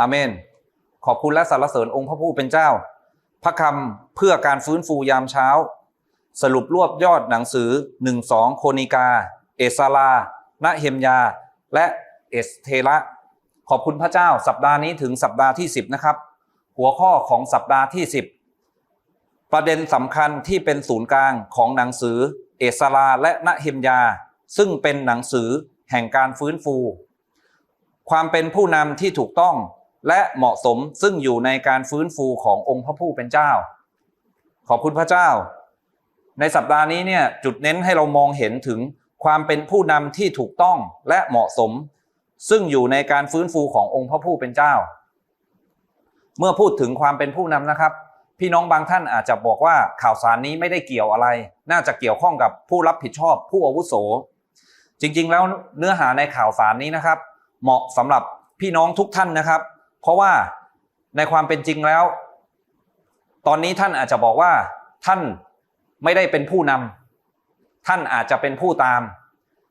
อาเมน ขอบคุณและสรรเสริญองค์พระผู้เป็นเจ้า พระคำเพื่อการฟื้นฟูยามเช้า สรุปรวบยอดหนังสือ1 2โคนิกา เอสาลาณเฮมยา และเอสเทระขอบคุณพระเจ้า สัปดาห์นี้ถึงสัปดาห์ที่ 10 นะครับ หัวข้อของสัปดาห์ที่ 10 ประเด็นสำคัญที่เป็นศูนย์กลางของหนังสือ เอสาลาและณเฮมยา ซึ่งเป็นหนังสือแห่งการฟื้นฟู ความเป็นผู้นำที่ถูกต้อง และเหมาะสมซึ่งอยู่ในการฟื้นฟูขององค์พระผู้เป็นเจ้า ขอบคุณพระเจ้า ในสัปดาห์นี้เนี่ยจุดเน้นให้เรามองเห็นถึงความเป็นผู้นำที่ถูกต้องและเหมาะสม ซึ่งอยู่ในการฟื้นฟูขององค์พระผู้เป็นเจ้า เมื่อพูดถึงความเป็นผู้นำนะครับ พี่น้องบางท่านอาจจะบอกว่าข่าวสารนี้ไม่ได้เกี่ยวอะไร น่าจะเกี่ยวข้องกับผู้รับผิดชอบ ผู้อาวุโส จริงๆ แล้วเนื้อหาในข่าวสารนี้นะครับ เหมาะสำหรับพี่น้องทุกท่านนะครับ เพราะว่าในความเป็นจริงแล้ว ตอนนี้ท่านอาจจะบอกว่าท่านไม่ได้เป็นผู้นำท่านอาจจะเป็นผู้ตาม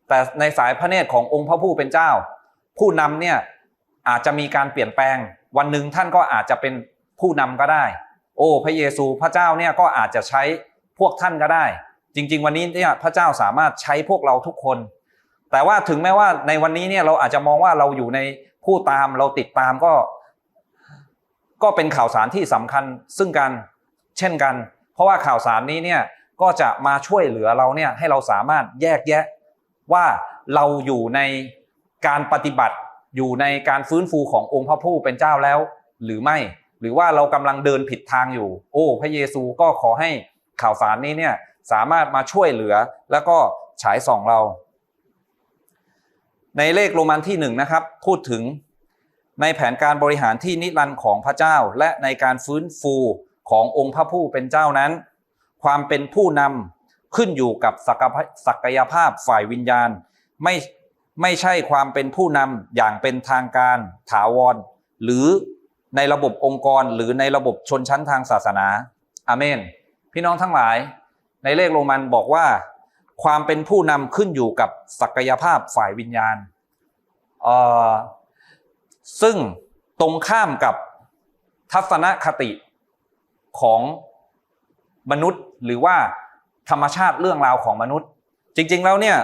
แต่ในสายพระเนตรขององค์พระผู้เป็นเจ้า ผู้นำเนี่ยอาจจะมีการเปลี่ยนแปลง วันหนึ่งท่านก็อาจจะเป็นผู้นำก็ได้ โอ้พระเยซูพระเจ้าเนี่ยก็อาจจะใช้พวกท่านก็ได้ จริง ๆ วันนี้เนี่ยพระเจ้าสามารถใช้พวกเราทุกคน แต่ว่าถึงแม้ว่าในวันนี้เนี่ยเราอาจจะมองว่าเราอยู่ในผู้ตามเราติดตามก็ ก็เป็นข่าวสารที่สำคัญซึ่งกันเช่นกัน เพราะว่าข่าวสารนี้เนี่ยก็จะมาช่วยเหลือเราเนี่ยให้เราสามารถแยกแยะว่าเราอยู่ในการปฏิบัติอยู่ในการฟื้นฟูขององค์พระผู้เป็นเจ้าแล้ว หรือไม่หรือว่าเรากำลังเดินผิดทางอยู่ โอ้พระเยซูก็ขอให้ข่าวสารนี้เนี่ยสามารถมาช่วยเหลือแล้วก็ฉายส่องเรา ในเลขโรมันที่หนึ่งนะครับ พูดถึง ในแผนการบริหารที่นิรันดร์ของพระเจ้า และในการฟื้นฟูขององค์พระผู้เป็นเจ้านั้น ความเป็นผู้นำขึ้นอยู่กับศักยภาพฝ่ายวิญญาณ ไม่ไม่ใช่ความเป็นผู้นำอย่างเป็นทางการถาวร หรือในระบบองค์กรหรือในระบบชนชั้นทางศาสนาอาเมน พี่น้องทั้งหลาย ในเลขโรมันบอกว่า ความเป็นผู้นำขึ้นอยู่กับศักยภาพฝ่ายวิญญาณเอ่อ ซึ่งตรงข้ามกับทัศนคติของมนุษย์ หรือว่าธรรมชาติเรื่องราวของมนุษย์ จริง ๆ แล้วเนี่ย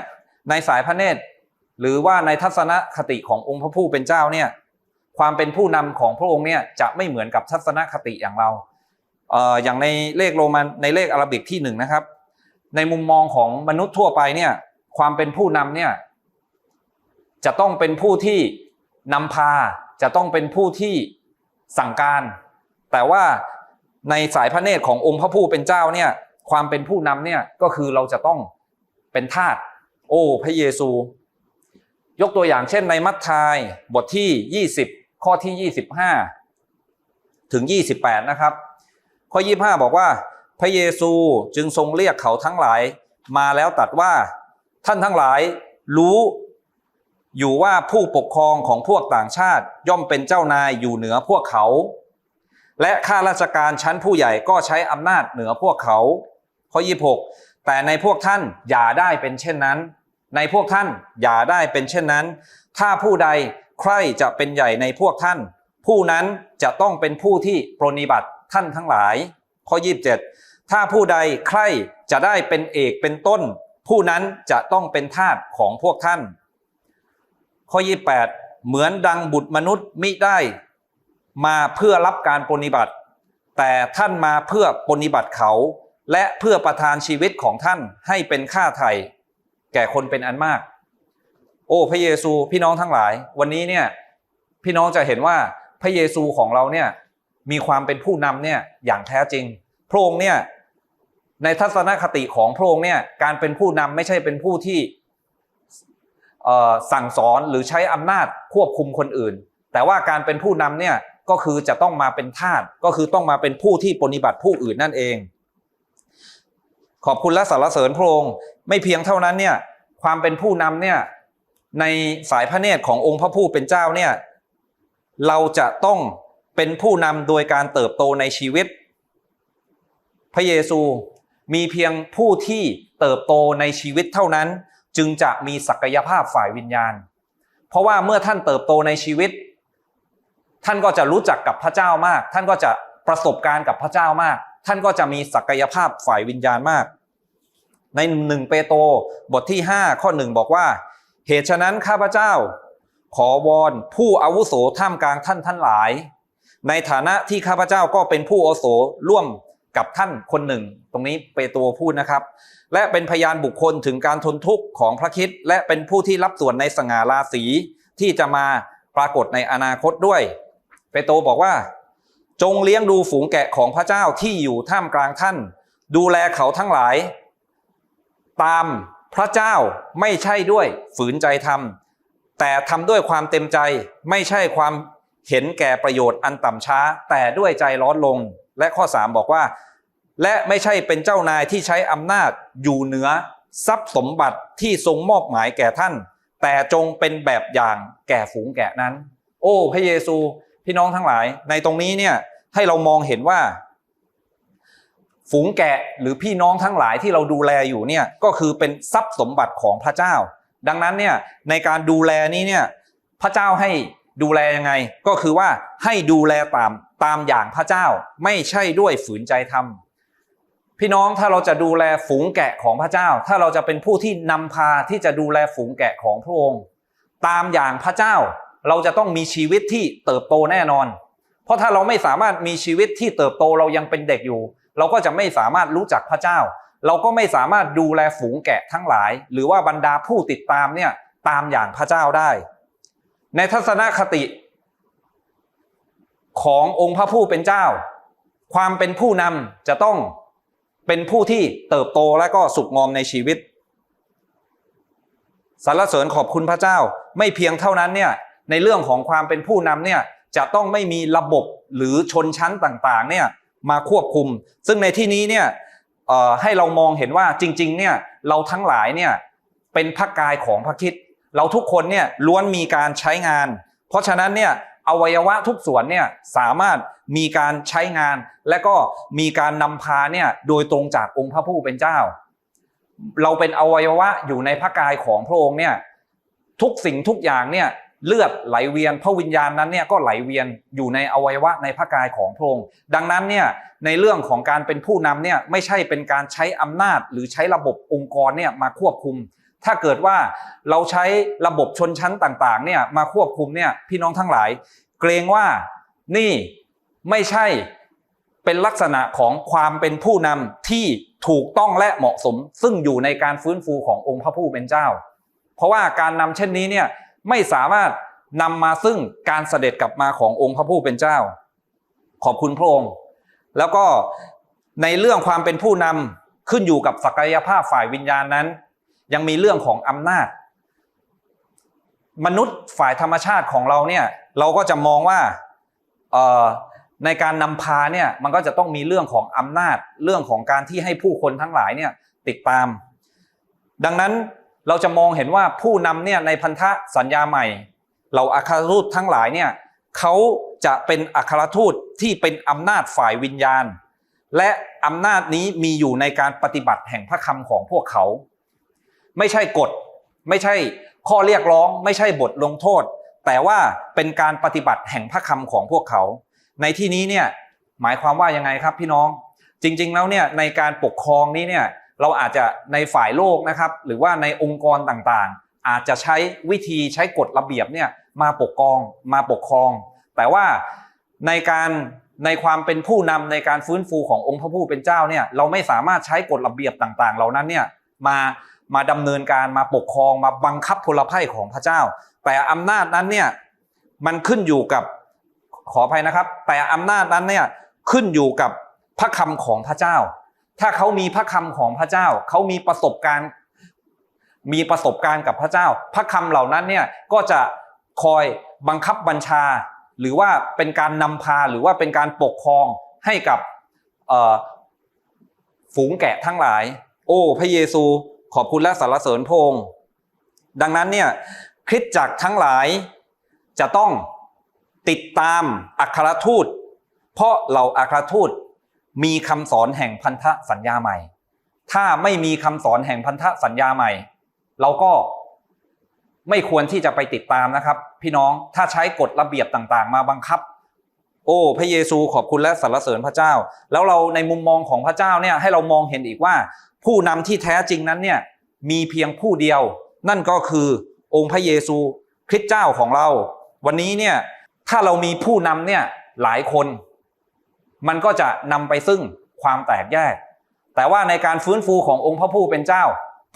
ในสายพระเนตร หรือว่าในทัศนคติขององค์พระผู้เป็นเจ้าเนี่ยความเป็นผู้นำของพระองค์เนี่ยจะไม่เหมือนกับทัศนคติอย่างเราเอ่ออย่างในเลขโรมันในเลขอาราบิกที่หนึ่งนะครับ ในมุมมองของมนุษย์ทั่วไปเนี่ยความเป็นผู้นำเนี่ยจะต้องเป็นผู้ที่ นำพาจะต้องเป็นผู้ที่สั่งการ แต่ว่าในสายพระเนตรขององค์พระผู้เป็นเจ้าเนี่ยความเป็นผู้นำเนี่ยก็คือเราจะต้องเป็นทาสโอ้พระเยซู ยกตัวอย่างเช่นในมัทธายบทที่ 20 ข้อที่ 25 ถึง 28 นะครับ ข้อ 25 บอกว่า พระเยซูจึงทรงเรียกเขาทั้งหลายมาแล้วตรัดว่าท่านทั้งหลายรู้ อยู่ว่าผู้ปกครองของพวกต่างชาติย่อมเป็นเจ้านายอยู่เหนือพวกเขา และข้าราชการชั้นผู้ใหญ่ก็ใช้อำนาจเหนือพวกเขา ข้อ 26 แต่ในพวกท่านอย่าได้เป็นเช่นนั้น ในพวกท่านอย่าได้เป็นเช่นนั้น ถ้าผู้ใดใครจะเป็นใหญ่ในพวกท่าน ผู้นั้นจะต้องเป็นผู้ที่ปรนิบัติท่านทั้งหลาย ข้อ 27 ถ้าผู้ใดใครจะได้เป็นเอกเป็นต้น ผู้นั้นจะต้องเป็นทาสของพวกท่าน ข้อ 28 เหมือนดังบุตรมนุษย์มิได้มาเพื่อรับการปนิบัติ แต่ท่านมาเพื่อปนิบัติเขา และเพื่อประทานชีวิตของท่านให้เป็นค่าไถ่แก่คนเป็นอันมาก โอ้พระเยซูพี่น้องทั้งหลาย วันนี้เนี่ยพี่น้องจะเห็นว่าพระเยซูของเราเนี่ยมีความเป็นผู้นำเนี่ยอย่างแท้จริง พระองค์เนี่ยในทัศนคติของพระองค์เนี่ยการเป็นผู้นำไม่ใช่เป็นผู้ที่ สั่งสอนหรือใช้อำนาจควบคุมคนอื่น แต่ว่าการเป็นผู้นำเนี่ยก็คือจะต้องมาเป็นทาสก็คือต้องมาเป็นผู้ที่ปฏิบัติผู้อื่นนั่นเอง ขอบคุณและสรรเสริญพระองค์ไม่เพียงเท่านั้นเนี่ยความเป็นผู้นำเนี่ยในสายพระเนตรขององค์พระผู้เป็นเจ้าเนี่ยเราจะต้องเป็นผู้นำโดยการเติบโตในชีวิต พระเยซูมีเพียงผู้ที่เติบโตในชีวิตเท่านั้น จึงจะมีศักยภาพฝ่ายวิญญาณ เพราะว่าเมื่อท่านเติบโตในชีวิต ท่านก็จะรู้จักกับพระเจ้ามาก ท่านก็จะประสบการณ์กับพระเจ้ามาก ท่านก็จะมีศักยภาพฝ่ายวิญญาณมาก ในหนึ่งเปโตรบทที่ 5 ข้อหนึ่งบอกว่า เหตุฉะนั้นข้าพเจ้า ขอวอนผู้อาวุโสท่ามกลางท่านท่านหลาย ในฐานะที่ข้าพเจ้าก็เป็นผู้อาวุโสร่วม กับท่านคนหนึ่ง ตรงนี้เปโตรพูดนะครับ และเป็นพยานบุคคลถึงการทนทุกข์ของพระคิดและเป็นผู้ที่รับส่วนในสง่าราศีที่จะมาปรากฏในอนาคตด้วย เปโตรบอกว่า จงเลี้ยงดูฝูงแกะของพระเจ้าที่อยู่ท่ามกลางท่าน ดูแลเขาทั้งหลาย ตามพระเจ้าไม่ใช่ด้วยฝืนใจทำแต่ทำด้วยความเต็มใจไม่ใช่ความเห็นแก่ประโยชน์อันต่ำช้า แต่ด้วยใจร้อนลง และข้อ 3 บอกว่า และไม่ใช่เป็นเจ้านายที่ใช้อำนาจอยู่เหนือทรัพย์สมบัติที่ทรงมอบหมายแก่ท่าน แต่จงเป็นแบบอย่างแก่ฝูงแกะนั้น โอ้พระเยซูพี่น้องทั้งหลาย ในตรงนี้เนี่ยให้เรามองเห็นว่า ฝูงแกะหรือพี่น้องทั้งหลายที่เราดูแลอยู่เนี่ยก็คือเป็นทรัพย์สมบัติของพระเจ้า ดังนั้นเนี่ยในการดูแลนี้เนี่ยพระเจ้าให้ ดูแลยังไง ก็คือว่าให้ดูแลตามตามอย่างพระเจ้า ไม่ใช่ด้วยฝืนใจทำพี่น้องถ้าเราจะดูแลฝูงแกะของพระเจ้า ถ้าเราจะเป็นผู้ที่นำพาที่จะดูแลฝูงแกะของพระองค์ ตามอย่างพระเจ้า เราจะต้องมีชีวิตที่เติบโตแน่นอน เพราะถ้าเราไม่สามารถมีชีวิตที่เติบโตเรายังเป็นเด็กอยู่ เราก็จะไม่สามารถรู้จักพระเจ้า เราก็ไม่สามารถดูแลฝูงแกะทั้งหลาย หรือว่าบรรดาผู้ติดตามเนี่ยตามอย่างพระเจ้าได้ ในทัศนคติขององค์พระผู้เป็นเจ้า ความเป็นผู้นำจะต้องเป็นผู้ที่เติบโตและก็สุขงอมในชีวิตสรรเสริญขอบคุณพระเจ้า ไม่เพียงเท่านั้นเนี่ยในเรื่องของความเป็นผู้นำเนี่ยจะต้องไม่มีระบบหรือชนชั้นต่างๆเนี่ยมาควบคุม ซึ่งในที่นี้เนี่ยให้เรามองเห็นว่าจริงๆเนี่ยเราทั้งหลายเนี่ยเป็นพระกายของพระคิด เราทุกคนเนี่ยล้วนมีการใช้งาน เพราะฉะนั้นเนี่ยอวัยวะทุกส่วนเนี่ยสามารถมีการใช้งาน และก็มีการนำพาเนี่ยโดยตรงจากองค์พระผู้เป็นเจ้า เราเป็นอวัยวะอยู่ในพระกายของพระองค์เนี่ยทุกสิ่งทุกอย่างเนี่ยเลือดไหลเวียนพระวิญญาณนั้นเนี่ยก็ไหลเวียนอยู่ในอวัยวะในพระกายของพระองค์ดังนั้นเนี่ยในเรื่องของการเป็นผู้นำเนี่ยไม่ใช่เป็นการใช้อำนาจหรือใช้ระบบองค์กรเนี่ยมาควบคุม ถ้าเกิดว่าเราใช้ระบบชนชั้นต่างๆเนี่ยมาควบคุมเนี่ยพี่น้องทั้งหลาย เกรงว่านี่ไม่ใช่เป็นลักษณะของความเป็นผู้นำที่ถูกต้องและเหมาะสม ซึ่งอยู่ในการฟื้นฟูขององค์พระผู้เป็นเจ้า เพราะว่าการนำเช่นนี้เนี่ยไม่สามารถนำมาซึ่งการเสด็จกลับมาขององค์พระผู้เป็นเจ้า ขอบคุณพระองค์แล้วก็ในเรื่องความเป็นผู้นำขึ้นอยู่กับศักยภาพฝ่ายวิญญาณนั้น ยังมีเรื่องของอำนาจ มนุษย์ฝ่ายธรรมชาติของเราเนี่ยเราก็จะมองว่าในการนำพาเนี่ยมันก็จะต้องมีเรื่องของอำนาจ เรื่องของการที่ให้ผู้คนทั้งหลายเนี่ยติดตาม ดังนั้นเราจะมองเห็นว่าผู้นำเนี่ยในพันธสัญญาใหม่เหล่าอัครทูตทั้งหลายเนี่ยเขาจะเป็นอัครทูตที่เป็นอำนาจฝ่ายวิญญาณ และอำนาจนี้มีอยู่ในการปฏิบัติแห่งพระคำของพวกเขา ไม่ใช่กฎ ไม่ใช่ข้อเรียกร้อง ไม่ใช่บทลงโทษ แต่ว่าเป็นการปฏิบัติแห่งพระคำของพวกเขา ในที่นี้เนี่ยหมายความว่ายังไงครับพี่น้อง จริง ๆ แล้วเนี่ยในการปกครองนี้เนี่ยเราอาจจะในฝ่ายโลกนะครับ หรือว่าในองค์กรต่างๆ อาจจะใช้วิธีใช้กฎระเบียบเนี่ยมาปกครองมาปกครอง แต่ว่าในการในความเป็นผู้นำในการฟื้นฟูขององค์พระผู้เป็นเจ้าเนี่ยเราไม่สามารถใช้กฎระเบียบต่างๆ เหล่านั้นเนี่ยมา มาดำเนินการมาปกครองมาบังคับพลภัยของพระเจ้า แต่อำนาจนั้นเนี่ยมันขึ้นอยู่กับขออภัยนะครับ แต่อำนาจนั้นเนี่ยขึ้นอยู่กับพระคำของพระเจ้า ถ้าเขามีพระคำของพระเจ้า เขามีประสบการณ์ มีประสบการณ์กับพระเจ้า พระคำเหล่านั้นเนี่ยก็จะคอยบังคับบัญชา หรือว่าเป็นการนำพาหรือว่าเป็นการปกครองให้กับฝูงแกะทั้งหลาย โอ้ พระเยซู ขอบคุณและสรรเสริญพงค์ดังนั้นเนี่ยคริสตจักรทั้งหลายจะต้องติดตามอัครทูต เพราะเหล่าอัครทูตมีคำสอนแห่งพันธสัญญาใหม่ ถ้าไม่มีคำสอนแห่งพันธสัญญาใหม่ เราก็ไม่ควรที่จะไปติดตามนะครับ พี่น้องถ้าใช้กฎระเบียบต่างๆ มาบังคับ โอ้พระเยซูขอบคุณและสรรเสริญพระเจ้า แล้วเราในมุมมองของพระเจ้าเนี่ยให้เรามองเห็นอีกว่า ผู้นำที่แท้จริงนั้นเนี่ยมีเพียงผู้เดียว นั่นก็คือองค์พระเยซูคริสต์เจ้าของเรา วันนี้เนี่ยถ้าเรามีผู้นำเนี่ยหลายคน มันก็จะนำไปซึ่งความแตกแยก แต่ว่าในการฟื้นฟูขององค์พระผู้เป็นเจ้า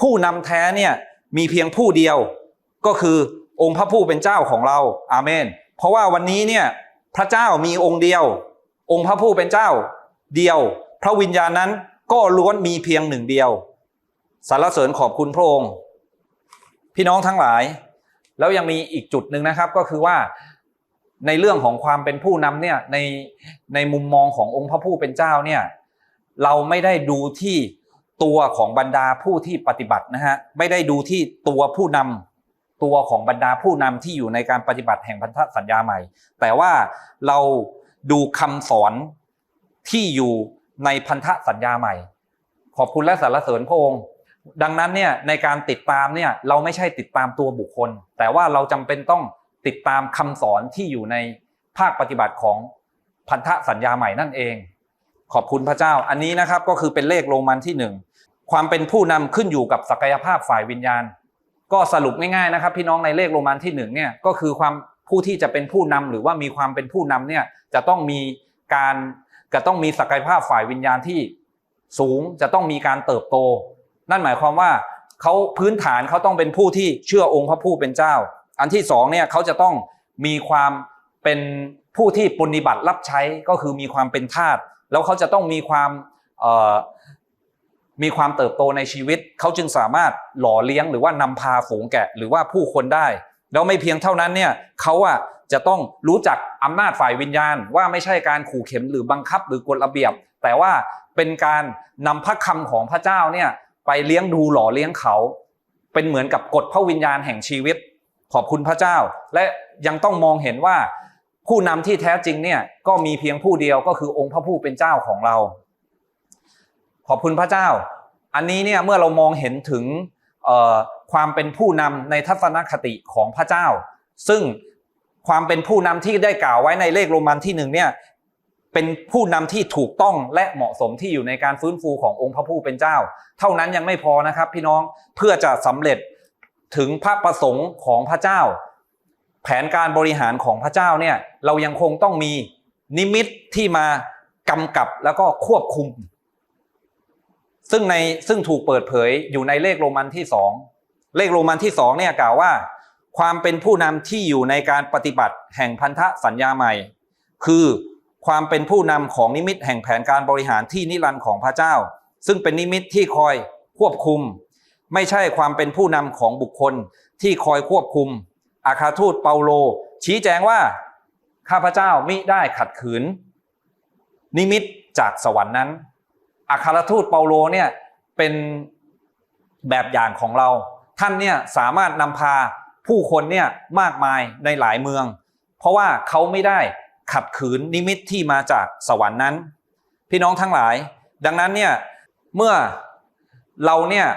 ผู้นำแท้เนี่ยมีเพียงผู้เดียว ก็คือองค์พระผู้เป็นเจ้าของเราอาเมน เพราะว่าวันนี้เนี่ยพระเจ้ามีองค์เดียว องค์พระผู้เป็นเจ้า เดียว พระวิญญาณนั้น ก็ล้วนมีเพียงหนึ่งเดียวสรรเสริญขอบคุณพระองค์ พี่น้องทั้งหลาย แล้วยังมีอีกจุดหนึ่งนะครับก็คือว่าในเรื่องของความเป็นผู้นำเนี่ยในในมุมมองขององค์พระผู้เป็นเจ้าเนี่ยเราไม่ได้ดูที่ตัวของบรรดาผู้ที่ปฏิบัตินะฮะไม่ได้ดูที่ตัวผู้นำตัวของบรรดาผู้นำที่อยู่ในการปฏิบัติแห่งพันธสัญญาใหม่ แต่ว่าเราดูคำสอนที่อยู่ ในพันธสัญญาใหม่ ขอบคุณและสรรเสริญพระองค์ ดังนั้นเนี่ยในการติดตามเนี่ยเราไม่ใช่ติดตามตัวบุคคล แต่ว่าเราจำเป็นต้องติดตามคำสอนที่อยู่ในภาคปฏิบัติของพันธสัญญาใหม่นั่นเอง ขอบคุณพระเจ้า อันนี้นะครับก็คือเป็นเลขโรมันที่หนึ่งความเป็นผู้นำขึ้นอยู่กับศักยภาพฝ่ายวิญญาณ ก็สรุปง่ายๆนะครับ พี่น้องในเลขโรมันที่หนึ่งเนี่ยก็คือความผู้ที่จะเป็นผู้นำหรือว่ามีความเป็นผู้นำเนี่ยจะต้องมีการ จะต้องมีศักยภาพฝ่ายวิญญาณที่สูงจะต้องมีการเติบโต นั่นหมายความว่าเขาพื้นฐานเขาต้องเป็นผู้ที่เชื่อองค์พระผู้เป็นเจ้า อันที่สองเนี่ยเขาจะต้องมีความเป็นผู้ที่ปฏิบัติรับใช้ก็คือมีความเป็นทาสแล้วเขาจะต้องมีความมีความเติบโตในชีวิต เขาจึงสามารถหล่อเลี้ยงหรือว่านำพาฝูงแกะ หรือว่าผู้คนได้ แล้วไม่เพียงเท่านั้นเนี่ยเขาอะจะต้องรู้จักอำนาจฝ่ายวิญญาณ ว่าไม่ใช่การขู่เข็มหรือบังคับหรือกฎระเบียบ แต่ว่าเป็นการนำพระคำของพระเจ้าเนี่ยไปเลี้ยงดูหล่อเลี้ยงเขา เป็นเหมือนกับกฎพระวิญญาณแห่งชีวิต ขอบคุณพระเจ้า และยังต้องมองเห็นว่าผู้นำที่แท้จริงเนี่ยก็มีเพียงผู้เดียวก็คือองค์พระผู้เป็นเจ้าของเรา ขอบคุณพระเจ้า อันนี้เนี่ยเมื่อเรามองเห็นถึง ความเป็นผู้นำในทัศนคติของพระเจ้า ซึ่งความเป็นผู้นำที่ได้กล่าวไว้ในเลขโรมันที่หนึ่งเนี่ยเป็นผู้นำที่ถูกต้องและเหมาะสมที่อยู่ในการฟื้นฟูขององค์พระผู้เป็นเจ้า เท่านั้นยังไม่พอนะครับ พี่น้องเพื่อจะสำเร็จถึงพระประสงค์ของพระเจ้า แผนการบริหารของพระเจ้าเนี่ยเรายังคงต้องมีนิมิตที่มากำกับแล้วก็ควบคุม ซึ่งในซึ่งถูกเปิดเผยอยู่ในเลขโรมันที่สองเลขโรมันที่สองเนี่ยกล่าวว่า ความเป็นผู้นำที่อยู่ในการปฏิบัติแห่งพันธสัญญาใหม่ คือความเป็นผู้นำของนิมิตแห่งแผนการบริหารที่นิรันดร์ของพระเจ้า ซึ่งเป็นนิมิตที่คอยควบคุม ไม่ใช่ความเป็นผู้นำของบุคคลที่คอยควบคุม อาคาทูตเปาโล ชี้แจงว่าข้าพเจ้ามิได้ขัดขืน นิมิตจากสวรรค์นั้น อาคาทูตเปาโลเนี่ยเป็นแบบอย่างของเรา ท่านเนี่ยสามารถนำพาผู้คนเนี่ยมากมายในหลายเมือง เพราะว่าเขาไม่ได้ขัดขืนนิมิตที่มาจากสวรรค์นั้น พี่น้องทั้งหลาย ดังนั้นเนี่ยเมื่อเราเนี่ย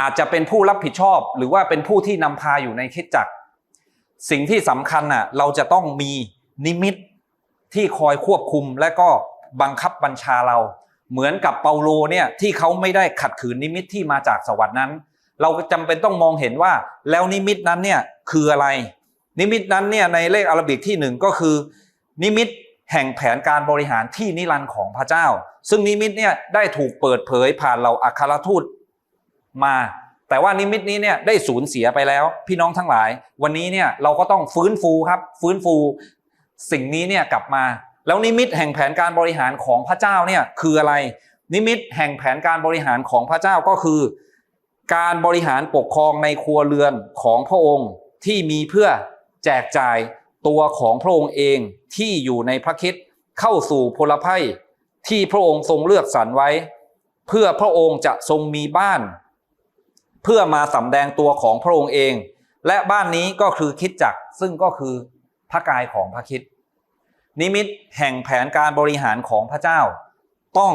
อาจจะเป็นผู้รับผิดชอบ หรือว่าเป็นผู้ที่นำพาอยู่ในคิดจักร สิ่งที่สำคัญน่ะเราจะต้องมีนิมิตที่คอยควบคุมและก็บังคับบัญชาเรา เหมือนกับเปาโลเนี่ยที่เขาไม่ได้ขัดขืนนิมิตที่มาจากสวรรค์นั้น เราจำเป็นต้องมองเห็นว่าแล้วนิมิตนั้นเนี่ยคืออะไร นิมิตนั้นเนี่ยในเลขอารบิกที่หนึ่งก็คือ นิมิตแห่งแผนการบริหารที่นิรันดร์ของพระเจ้า ซึ่งนิมิตเนี่ยได้ถูกเปิดเผยผ่านเราอัครทูตมา แต่ว่านิมิตนี้เนี่ยได้สูญเสียไปแล้ว พี่น้องทั้งหลาย วันนี้เนี่ยเราก็ต้องฟื้นฟูครับฟื้นฟู สิ่งนี้เนี่ยกลับมา แล้วนิมิตแห่งแผนการบริหารของพระเจ้าเนี่ยคืออะไร นิมิตแห่งแผนการบริหารของพระเจ้าก็คือ การบริหารปกครองในครัวเรือนของพระองค์ที่มีเพื่อแจกจ่ายตัวของพระองค์เองที่อยู่ในพระคิดเข้าสู่พลภัยที่พระองค์ทรงเลือกสรรไว้ เพื่อพระองค์จะทรงมีบ้าน เพื่อมาสำแดงตัวของพระองค์เอง และบ้านนี้ก็คือคิดจักซึ่งก็คือพระกายของพระคิด นิมิตแห่งแผนการบริหารของพระเจ้า ต้อง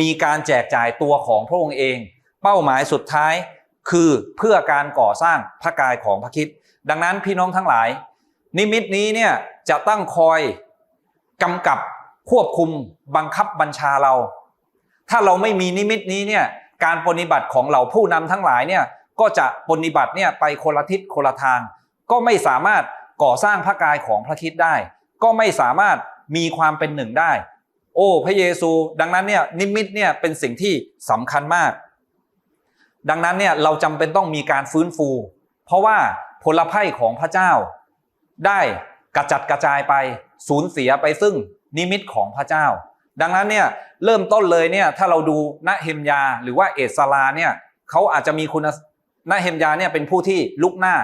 มีการแจกจ่ายตัวของพระองค์เอง เป้าหมายสุดท้ายคือเพื่อการก่อสร้างพระกายของพระคิดดังนั้นพี่น้องทั้งหลาย นิมิตนี้เนี่ยจะตั้งคอยกำกับควบคุมบังคับบัญชาเรา ถ้าเราไม่มีนิมิตนี้เนี่ยการปฏิบัติของเหล่าผู้นำทั้งหลายเนี่ยก็จะปฏิบัติเนี่ยไปคนละทิศคนละทาง ก็ไม่สามารถก่อสร้างพระกายของพระคิดได้ ก็ไม่สามารถมีความเป็นหนึ่งได้ โอ้ พระเยซู ดังนั้นเนี่ยนิมิตเนี่ยเป็นสิ่งที่สำคัญมาก ดังนั้นเนี่ยเราจำเป็นต้องมีการฟื้นฟู เพราะว่าผลภัยของพระเจ้า ได้กระจัดกระจายไปสูญเสียไปซึ่งนิมิตของพระเจ้า ดังนั้นเนี่ยเริ่มต้นเลยเนี่ยถ้าเราดูนะเฮมยาหรือว่าเอสลาเนี่ยเขาอาจจะมีคุณนะเฮมยาเนี่ยเป็นผู้ที่ลุกหน้า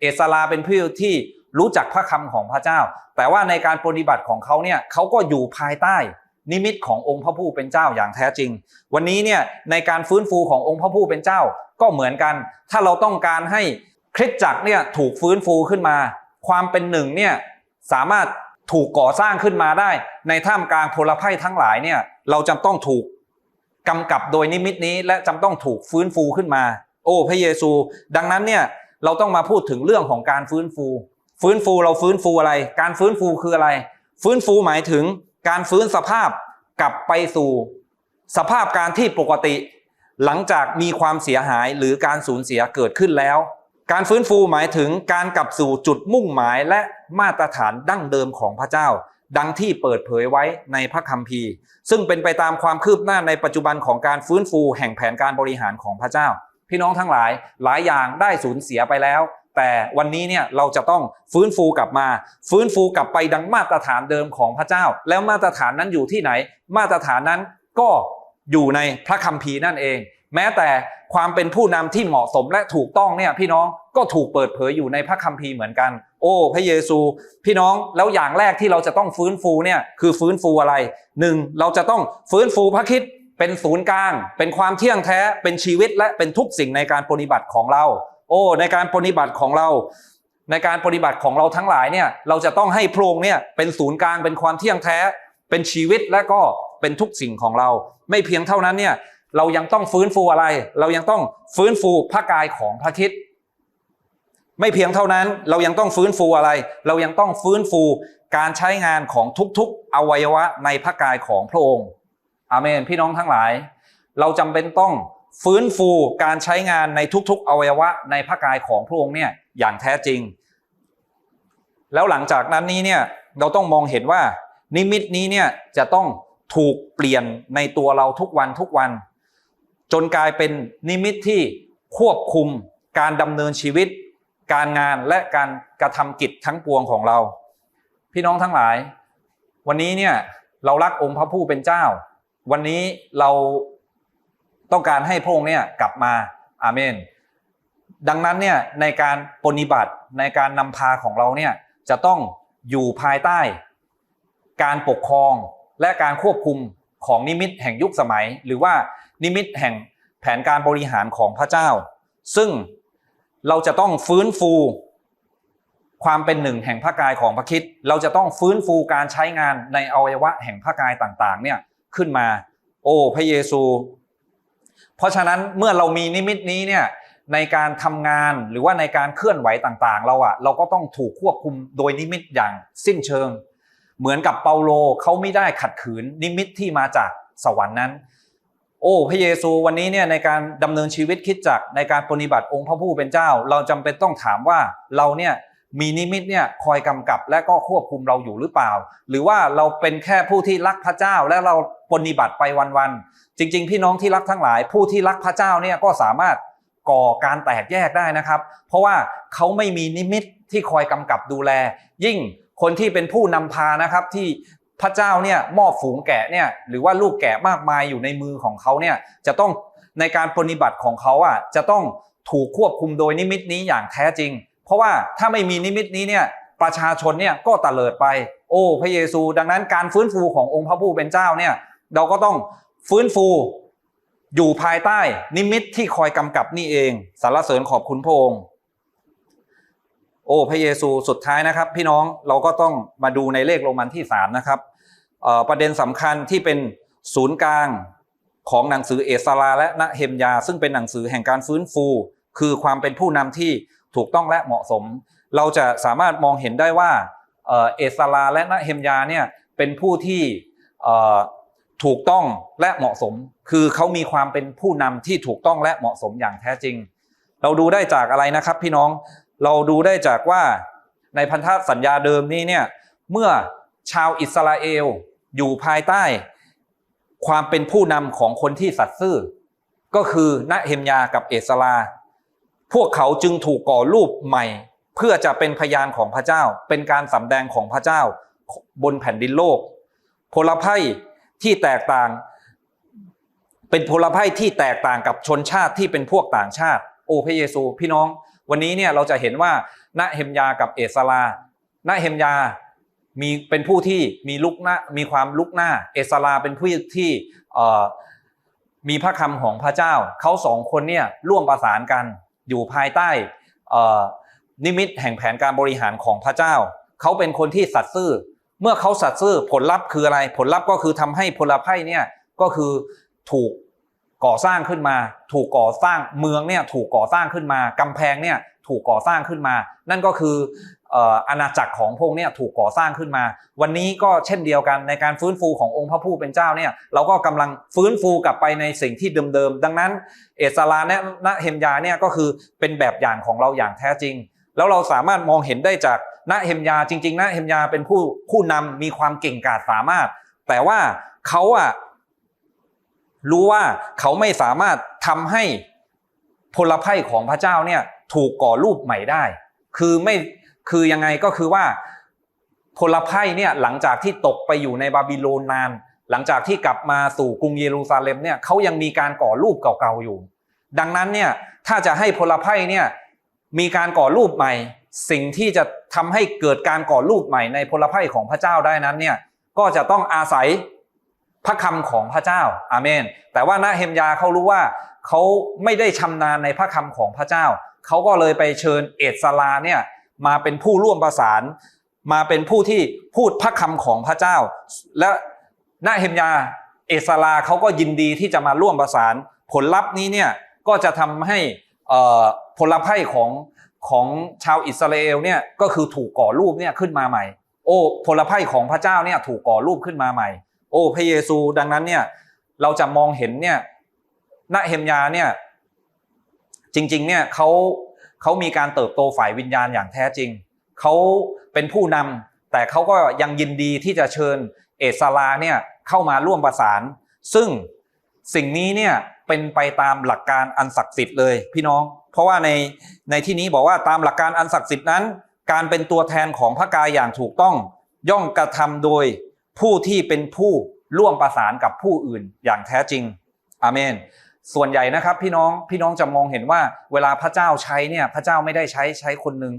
เอสลาเป็นผู้ที่ รู้จักพระคำของพระเจ้า แต่ว่าในการปฏิบัติของเขาเนี่ยเขาก็อยู่ภายใต้นิมิตขององค์พระผู้เป็นเจ้าอย่างแท้จริง วันนี้เนี่ยในการฟื้นฟูขององค์พระผู้เป็นเจ้าก็เหมือนกัน ถ้าเราต้องการให้คริสตจักรเนี่ยถูกฟื้นฟูขึ้นมา ความเป็นหนึ่งเนี่ยสามารถถูกก่อสร้างขึ้นมาได้ ในท่ามกลางพลภัยทั้งหลายเนี่ยเราจำต้องถูกกำกับโดยนิมิตนี้และจำต้องถูกฟื้นฟูขึ้นมา โอ้พระเยซู ดังนั้นเนี่ยเราต้องมาพูดถึงเรื่องของการฟื้นฟู ฟื้นฟูเราฟื้นฟูอะไร การฟื้นฟูคืออะไร ฟื้นฟูหมายถึงการฟื้นสภาพกลับไปสู่ สภาพการที่ปกติ หลังจากมีความเสียหายหรือการสูญเสียเกิดขึ้นแล้ว การฟื้นฟูหมายถึงการกลับสู่จุดมุ่งหมายและมาตรฐานดั้งเดิมของพระเจ้า ดังที่เปิดเผยไว้ในพระคัมภีร์ ซึ่งเป็นไปตามความคืบหน้าในปัจจุบันของการฟื้นฟูแห่งแผนการบริหารของพระเจ้า พี่น้องทั้งหลายหลายอย่างได้สูญเสียไปแล้ว แต่วันนี้เนี่ยเราจะต้องฟื้นฟูกลับมา ฟื้นฟูกลับไปดังมาตรฐานเดิมของพระเจ้า แล้วมาตรฐานนั้นอยู่ที่ไหน มาตรฐานนั้นก็อยู่ในพระคัมภีร์นั่นเอง แม้แต่ความเป็นผู้นำที่เหมาะสมและถูกต้องเนี่ยพี่น้องก็ถูกเปิดเผยอยู่ในพระคัมภีร์เหมือนกัน โอ้ พระเยซู พี่น้องแล้วอย่างแรกที่เราจะต้องฟื้นฟูเนี่ยคือฟื้นฟูอะไรหนึ่งเราจะต้องฟื้นฟูพระคิดเป็นศูนย์กลาง เป็นความเที่ยงแท้เป็นชีวิตและเป็นทุกสิ่งในการปฏิบัติของเรา โอ้ในการปฏิบัติของเรา ในการปฏิบัติของเราทั้งหลายเนี่ยเราจะต้องให้พระองค์เนี่ยเป็นศูนย์กลางเป็นความเที่ยงแท้ เป็นชีวิตและก็เป็นทุกสิ่งของเรา ไม่เพียงเท่านั้นเนี่ยเรายังต้องฟื้นฟูอะไร เรายังต้องฟื้นฟูพระกายของพระคิดไม่เพียงเท่านั้นเรายังต้องฟื้นฟูอะไร เรายังต้องฟื้นฟูการใช้งานของทุกๆ อวัยวะในพระกายของพระองค์ อาเมน พี่น้องทั้งหลาย เราจำเป็นต้อง ฟื้นฟูการใช้งานในทุกๆ อวัยวะในพระกายของพระองค์เนี่ยอย่างแท้จริง แล้วหลังจากนั้นนี้เนี่ยเราต้องมองเห็นว่านิมิตนี้เนี่ยจะต้องถูกเปลี่ยนในตัวเราทุกวันทุกวัน จนกลายเป็นนิมิตที่ควบคุมการดำเนินชีวิต การงานและการกระทำกิจทั้งปวงของเรา พี่น้องทั้งหลาย วันนี้เนี่ยเรารักองค์พระผู้เป็นเจ้า วันนี้เรา ต้องการให้พระองค์เนี่ยกลับมาอาเมน ดังนั้นเนี่ยในการปฏิบัติในการนำพาของเราเนี่ยจะต้องอยู่ภายใต้ การปกครองและการควบคุมของนิมิตแห่งยุคสมัย หรือว่านิมิตแห่งแผนการบริหารของพระเจ้า ซึ่งเราจะต้องฟื้นฟูความเป็นหนึ่งแห่งพระกายของพระคิดเราจะต้องฟื้นฟูการใช้งานในอวัยวะแห่งพระกายต่างๆเนี่ยขึ้นมา โอ้พระเยซู เพราะฉะนั้นเมื่อเรามีนิมิตนี้เนี่ยในการทำงานหรือว่าในการเคลื่อนไหวต่างๆ เราอะเราก็ต้องถูกควบคุมโดยนิมิตอย่างสิ้นเชิง เหมือนกับเปาโลเขาไม่ได้ขัดขืนนิมิตที่มาจากสวรรค์นั้น โอ้พระเยซูวันนี้เนี่ยในการดำเนินชีวิตคิดจักในการปฏิบัติองค์พระผู้เป็นเจ้า เราจำเป็นต้องถามว่าเราเนี่ย มีนิมิตเนี่ยคอยกำกับและก็ควบคุมเราอยู่หรือเปล่า หรือว่าเราเป็นแค่ผู้ที่รักพระเจ้าและเราปฏิบัติไปวันๆจริง ๆ พี่น้องที่รักทั้งหลาย ผู้ที่รักพระเจ้าเนี่ยก็สามารถก่อการแตกแยกได้นะครับ เพราะว่าเขาไม่มีนิมิตที่คอยกำกับดูแล ยิ่งคนที่เป็นผู้นำพานะครับที่พระเจ้าเนี่ยมอบฝูงแกะเนี่ยหรือว่าลูกแกะมากมายอยู่ในมือของเขาเนี่ยจะต้องในการปฏิบัติของเขาอะจะต้องถูกควบคุมโดยนิมิตนี้อย่างแท้จริง เพราะว่าถ้าไม่มีนิมิตนี้เนี่ยประชาชนเนี่ยก็ตะเลิดไป โอ้พระเยซู ดังนั้นการฟื้นฟูขององค์พระผู้เป็นเจ้าเนี่ยเราก็ต้องฟื้นฟูอยู่ภายใต้นิมิตที่คอยกำกับนี่เองสรรเสริญขอบคุณพระองค์โอ้พระเยซูสุดท้ายนะครับ พี่น้องเราก็ต้องมาดูในเลขโรมันที่3นะครับประเด็นสำคัญที่เป็นศูนย์กลางของหนังสือเอสลาและนะเฮมยา ซึ่งเป็นหนังสือแห่งการฟื้นฟู คือความเป็นผู้นำที่ ถูกต้องและเหมาะสม เราจะสามารถมองเห็นได้ว่าเอสลาและนะเฮมยาเนี่ยเป็นผู้ที่ถูกต้องและเหมาะสม คือเขามีความเป็นผู้นำที่ถูกต้องและเหมาะสมอย่างแท้จริง เราดูได้จากอะไรนะครับพี่น้องเราดูได้จากว่าในพันธสัญญาเดิมนี้เนี่ยเมื่อชาวอิสราเอลอยู่ภายใต้ ความเป็นผู้นำของคนที่สัตย์ซื่อ ก็คือนะเฮมยากับเอสลา พวกเขาจึงถูกก่อรูปใหม่ เพื่อจะเป็นพยานของพระเจ้า เป็นการสำแดงของพระเจ้าบนแผ่นดินโลก พลภัยที่แตกต่าง เป็นพลภัยที่แตกต่างกับชนชาติที่เป็นพวกต่างชาติ โอ้พระเยซู พี่น้อง วันนี้เนี่ยเราจะเห็นว่านะเฮมยากับเอสลานะเฮมยามีเป็นผู้ที่มีลุกหน้ามีความลุกหน้า เอสลาเป็นผู้ที่มีพระคำของพระเจ้าเขาสองคนเนี่ยร่วมประสานกัน อยู่ภายใต้นิมิตแห่งแผนการบริหารของพระเจ้า เขาเป็นคนที่สัตย์ซื่อ เมื่อเขาสัตย์ซื่อผลลัพธ์คืออะไร ผลลัพธ์ก็คือทำให้พลภัยเนี่ยก็คือถูกก่อสร้างขึ้นมา ถูกก่อสร้างเมืองเนี่ยถูกก่อสร้างขึ้นมากำแพงเนี่ยถูกก่อสร้างขึ้นมา นั่นก็คือ อาณาจักรของพงค์เนี่ยถูกก่อสร้างขึ้นมา วันนี้ก็เช่นเดียวกันในการฟื้นฟูขององค์พระผู้เป็นเจ้าเนี่ยเราก็กำลังฟื้นฟูกลับไปในสิ่งที่เดิมๆ ดังนั้น เอสลาเนี่ยณเฮมยาเนี่ยก็คือเป็นแบบอย่างของเราอย่างแท้จริง แล้วเราสามารถมองเห็นได้จากณเฮมยาจริงๆณเฮมยาเป็นผู้ผู้นำมีความเก่งกาจสามารถ แต่ว่าเขาอะรู้ว่าเขาไม่สามารถทำให้พลภัยของพระเจ้าเนี่ยถูกก่อรูปใหม่ได้ คือไม่ คือยังไงก็คือว่าพลภัยเนี่ยหลังจากที่ตกไปอยู่ในบาบิโลนนาน หลังจากที่กลับมาสู่กรุงเยรูซาเล็มเนี่ยเขายังมีการก่อรูปเก่าๆอยู่ ดังนั้นเนี่ยถ้าจะให้พลภัยเนี่ยมีการก่อรูปใหม่ สิ่งที่จะทำให้เกิดการก่อรูปใหม่ในพลภัยของพระเจ้าได้นั้นเนี่ยก็จะต้องอาศัยพระคำของพระเจ้า อาเมน แต่ว่านาเฮมยาเขารู้ว่าเขาไม่ได้ชำนาญในพระคำของพระเจ้า เขาก็เลยไปเชิญเอสลาเนี่ย มาเป็นผู้ร่วมประสาน มาเป็นผู้ที่พูดพระคำของพระเจ้า และนาเฮมยาเอสลาเขาก็ยินดีที่จะมาร่วมประสาน ผลลัพธ์นี้เนี่ยก็จะทำให้ผลภัยของของชาวอิสราเอลเนี่ยก็คือถูกก่อรูปเนี่ยขึ้นมาใหม่ โอ้ผลภัยของพระเจ้าเนี่ยถูกก่อรูปขึ้นมาใหม่ โอ้พระเยซูดังนั้นเนี่ยเราจะมองเห็นเนี่ยณเฮมยาเนี่ยจริงๆเนี่ยเขา เขามีการเติบโตฝ่ายวิญญาณอย่างแท้จริง เขาเป็นผู้นำแต่เขาก็ยังยินดีที่จะเชิญเอสลาเนี่ยเข้ามาร่วมประสาน ซึ่งสิ่งนี้เนี่ยเป็นไปตามหลักการอันศักดิ์สิทธิ์เลยพี่น้อง เพราะว่าในในที่นี้บอกว่าตามหลักการอันศักดิ์สิทธิ์นั้น การเป็นตัวแทนของพระกายอย่างถูกต้องย่อมกระทำโดยผู้ที่เป็นผู้ร่วมประสานกับผู้อื่นอย่างแท้จริง อาเมน ส่วนใหญ่นะครับพี่น้องพี่น้องจะมองเห็นว่าเวลาพระเจ้าใช้เนี่ยพระเจ้าไม่ได้ใช้ใช้คนหนึ่ง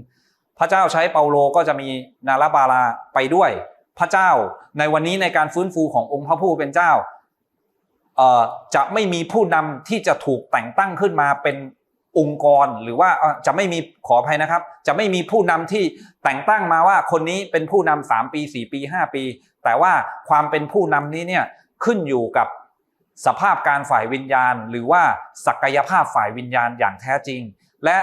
พระเจ้าใช้เปาโลก็จะมีนาราบาลาไปด้วย พระเจ้าในวันนี้ในการฟื้นฟูขององค์พระผู้เป็นเจ้าจะไม่มีผู้นำที่จะถูกแต่งตั้งขึ้นมาเป็นองค์กรหรือว่าจะไม่มีขออภัยนะครับ จะไม่มีผู้นำที่แต่งตั้งมาว่าคนนี้เป็นผู้นำสามปีสี่ปีห้าปี แต่ว่าความเป็นผู้นำนี้เนี่ยขึ้นอยู่กับ สภาพการฝ่ายวิญญาณ หรือว่าศักยภาพฝ่ายวิญญาณอย่างแท้จริง และ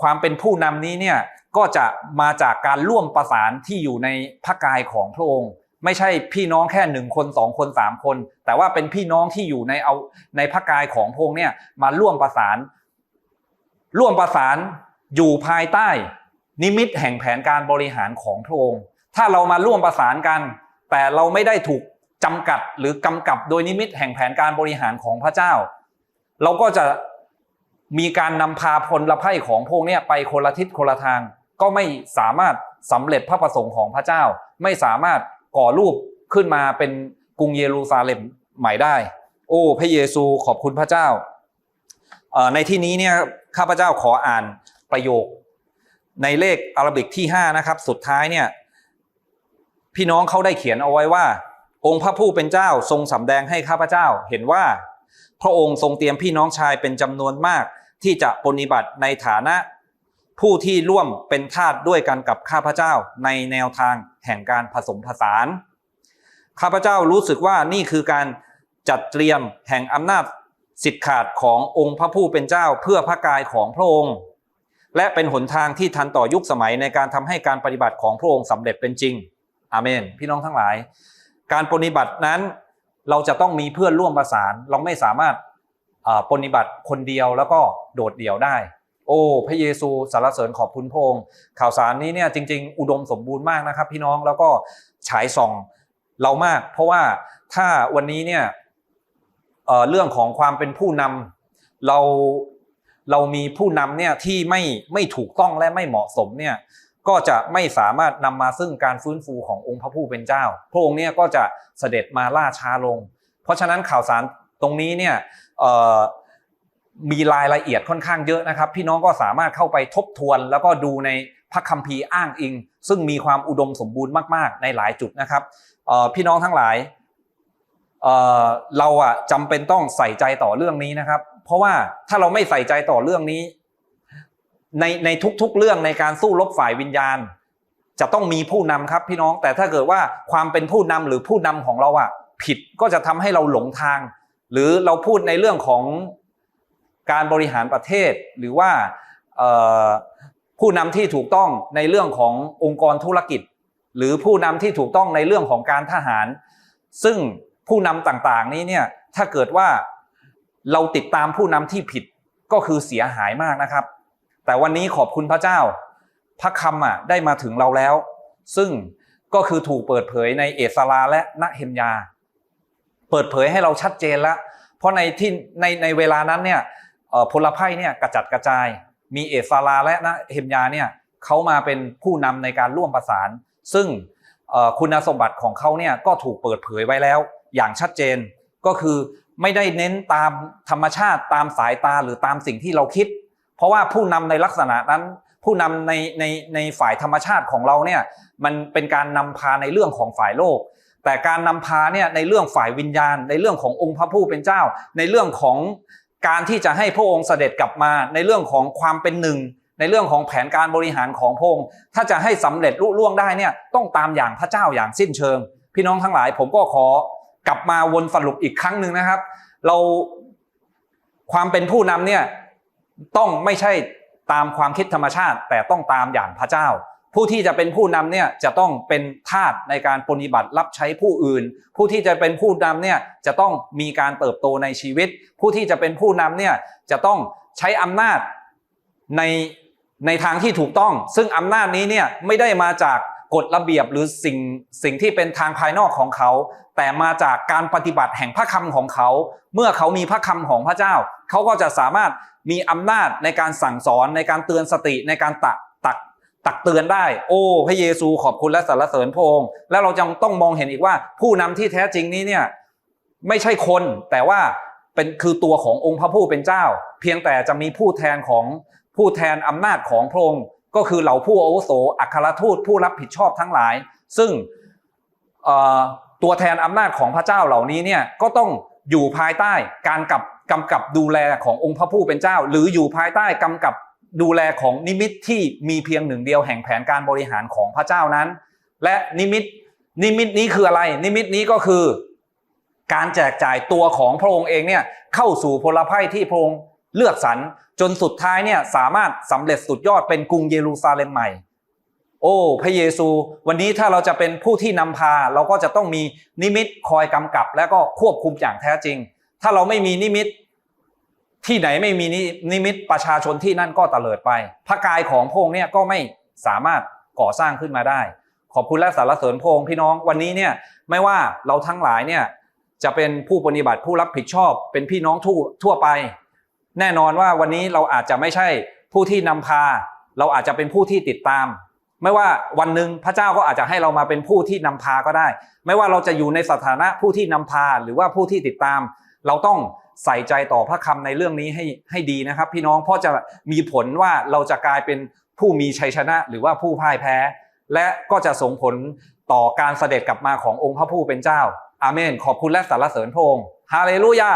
ความเป็นผู้นำนี้เนี่ยก็จะมาจากการร่วมประสานที่อยู่ในพระกายของพระองค์ ไม่ใช่พี่น้องแค่หนึ่งคนสองคนสามคน แต่ว่าเป็นพี่น้องที่อยู่ในเอาในพระกายของพระองค์เนี่ยมาร่วมประสาน ร่วมประสานอยู่ภายใต้ นิมิตแห่งแผนการบริหารของพระองค์ ถ้าเรามาร่วมประสานกัน แต่เราไม่ได้ถูก จำกัดหรือกำกับโดยนิมิตแห่งแผนการบริหารของพระเจ้า เราก็จะมีการนำพาพลละไพ่ของพวกเนี้ยไปคนละทิศคนละทาง ก็ไม่สามารถสำเร็จพระประสงค์ของพระเจ้า ไม่สามารถก่อรูปขึ้นมาเป็นกรุงเยรูซาเล็มใหม่ได้ โอ้พระเยซูขอบคุณพระเจ้า ในที่นี้เนี่ยข้าพเจ้าขออ่านประโยค ในเลขอาราบิกที่5นะครับ สุดท้ายเนี่ยพี่น้องเขาได้เขียนเอาไว้ว่า องค์พระผู้เป็นเจ้าทรงสำแดงให้ข้าพเจ้าเห็นว่า พระองค์ทรงเตรียมพี่น้องชายเป็นจำนวนมากที่จะปฏิบัติในฐานะ ผู้ที่ร่วมเป็นทาสด้วยกันกับข้าพเจ้าในแนวทางแห่งการผสมผสาน ข้าพเจ้ารู้สึกว่านี่คือการจัดเตรียมแห่งอำนาจสิทธิขาดขององค์พระผู้เป็นเจ้าเพื่อพระกายของพระองค์ และเป็นหนทางที่ทันต่อยุคสมัยในการทำให้การปฏิบัติของพระองค์สำเร็จเป็นจริง อาเมน พี่น้องทั้งหลาย การปฏิบัตินั้นเราจะต้องมีเพื่อนร่วมประสาน เราไม่สามารถปฏิบัติคนเดียวแล้วก็โดดเดี่ยวได้ โอ้ พระเยซูสรรเสริญขอบคุณพระองค์ข่าวสารนี้เนี่ยจริง ๆ อุดมสมบูรณ์มากนะครับ พี่น้องแล้วก็ฉายส่องเรามาก เพราะว่าถ้าวันนี้เนี่ยเอ่อเรื่องของความเป็นผู้นำเราเรามีผู้นำเนี่ยที่ไม่ไม่ถูกต้องและไม่เหมาะสมเนี่ย ก็จะไม่สามารถนำมาซึ่งการฟื้นฟูขององค์พระผู้เป็นเจ้า พระองค์เนี่ยก็จะเสด็จมาล่าช้าลง เพราะฉะนั้นข่าวสารตรงนี้เนี่ยมีรายละเอียดค่อนข้างเยอะนะครับ พี่น้องก็สามารถเข้าไปทบทวน แล้วก็ดูในพระคัมภีร์อ้างอิง ซึ่งมีความอุดมสมบูรณ์มาก ๆ ในหลายจุดนะครับพี่น้องทั้งหลายเเราอะจำเป็นต้องใส่ใจต่อเรื่องนี้นะครับ เพราะว่าถ้าเราไม่ใส่ใจต่อเรื่องนี้ ในในทุกๆเรื่องในการสู้รบฝ่ายวิญญาณ จะต้องมีผู้นำครับพี่น้องแต่ถ้าเกิดว่าความเป็นผู้นำหรือผู้นำของเราอะผิดก็จะทำให้เราหลงทาง หรือเราพูดในเรื่องของการบริหารประเทศ หรือว่าผู้นำที่ถูกต้องในเรื่องขององค์กรธุรกิจ หรือผู้นำที่ถูกต้องในเรื่องของการทหาร ซึ่งผู้นำต่างๆนี้เนี่ยถ้าเกิดว่าเราติดตามผู้นำที่ผิดก็คือเสียหายมากนะครับ แต่วันนี้ขอบคุณพระเจ้า พระคำอะได้มาถึงเราแล้ว ซึ่งก็คือถูกเปิดเผยในเอสราและนเฮมยา เปิดเผยให้เราชัดเจนล้วเพราะในที่ในในเวลานั้นเนี่ยพลไพ่เนี่ยกระจัดกระจาย มีเอสราและนเฮมยาเนี่ยเขามาเป็นผู้นำในการร่วมประสาน ซึ่งคุณสมบัติของเขาเนี่ยก็ถูกเปิดเผยไว้แล้ว อย่างชัดเจนก็คือไม่ได้เน้นตามธรรมชาติตามสายตาหรือตามสิ่งที่เราคิด เพราะว่าผู้นำในลักษณะนั้น ผู้นำในในในฝ่ายธรรมชาติของเราเนี่ยมันเป็นการนำพาในเรื่องของฝ่ายโลก แต่การนำพาเนี่ยในเรื่องฝ่ายวิญญาณ ในเรื่องขององค์พระผู้เป็นเจ้า ในเรื่องของการที่จะให้พระองค์เสด็จกลับมา ในเรื่องของความเป็นหนึ่ง ในเรื่องของแผนการบริหารของพระองค์ถ้าจะให้สำเร็จลุล่วงได้เนี่ยต้องตามอย่างพระเจ้าอย่างสิ้นเชิง พี่น้องทั้งหลายผมก็ขอกลับมาวนสรุปอีกครั้งหนึ่งนะครับ เราความเป็นผู้นำเนี่ย ต้องไม่ใช่ตามความคิดธรรมชาติ แต่ต้องตามอย่างพระเจ้า ผู้ที่จะเป็นผู้นำเนี่ยจะต้องเป็นทาสในการปฏิบัติรับใช้ผู้อื่น ผู้ที่จะเป็นผู้นำเนี่ยจะต้องมีการเติบโตในชีวิต ผู้ที่จะเป็นผู้นำเนี่ยจะต้องใช้อำนาจในในทางที่ถูกต้อง ซึ่งอำนาจนี้เนี่ยไม่ได้มาจากกฎระเบียบหรือสิ่งสิ่งที่เป็นทางภายนอกของเขา แต่มาจากการปฏิบัติแห่งพระคำของเขา เมื่อเขามีพระคำของพระเจ้า เขาก็จะสามารถมีอำนาจในการสั่งสอนในการเตือนสติในการตักตักตักเตือนได้ โอ้พระเยซูขอบคุณและสรรเสริญพระองค์แล้วเราจะต้องมองเห็นอีกว่า ผู้นำที่แท้จริงนี้เนี่ยไม่ใช่คนแต่ว่าเป็นคือตัวขององค์พระผู้เป็นเจ้า เพียงแต่จะมีผู้แทนของผู้แทนอำนาจของพระองค์ก็คือเหล่าผู้อาวุโสอัครทูตผู้รับผิดชอบทั้งหลาย ซึ่งเอ่อ ตัวแทนอำนาจของพระเจ้าเหล่านี้เนี่ยก็ต้องอยู่ภายใต้การกับกำกับดูแลขององค์พระผู้เป็นเจ้า หรืออยู่ภายใต้กำกับดูแลของนิมิตที่มีเพียงหนึ่งเดียวแห่งแผนการบริหารของพระเจ้านั้น และนิมิตนิมิตนี้คืออะไร นิมิตนี้ก็คือ การแจกจ่ายตัวของพระองค์เองเนี่ยเข้าสู่พลไพ่ที่พระองค์เลือกสรรจนสุดท้ายเนี่ยสามารถสำเร็จสุดยอดเป็นกรุงเยรูซาเล็มใหม่ โอ้พระเยซู วันนี้ถ้าเราจะเป็นผู้ที่นำพา เราก็จะต้องมีนิมิตคอยกำกับ และก็ควบคุมอย่างแท้จริง ถ้าเราไม่มีนิมิตที่ไหนไม่มีนิมิตประชาชนที่นั่นก็เตลิดไป พระกายของพระองค์เนี่ยก็ไม่สามารถก่อสร้างขึ้นมาได้ ขอบคุณและสรรเสริญพระองค์พี่น้องวันนี้เนี่ยไม่ว่าเราทั้งหลายเนี่ยจะเป็นผู้ปฏิบัติผู้รับผิดชอบ เป็นพี่น้องทั่วทั่วไป แน่นอนว่าวันนี้เราอาจจะไม่ใช่ผู้ที่นำพา เราอาจจะเป็นผู้ที่ติดตาม ไม่ว่าวันหนึ่งพระเจ้าก็อาจจะให้เรามาเป็นผู้ที่นำพาก็ได้ ไม่ว่าเราจะอยู่ในสถานะผู้ที่นำพาหรือว่าผู้ที่ติดตาม เราต้องใส่ใจต่อพระคำในเรื่องนี้ให้ให้ดีนะครับ พี่น้องเพราะจะมีผลว่าเราจะกลายเป็นผู้มีชัยชนะหรือว่าผู้พ่ายแพ้ และก็จะส่งผลต่อการเสด็จกลับมาขององค์พระผู้เป็นเจ้า อาเมน ขอบคุณและสรรเสริญพระองค์ฮาเลลูยา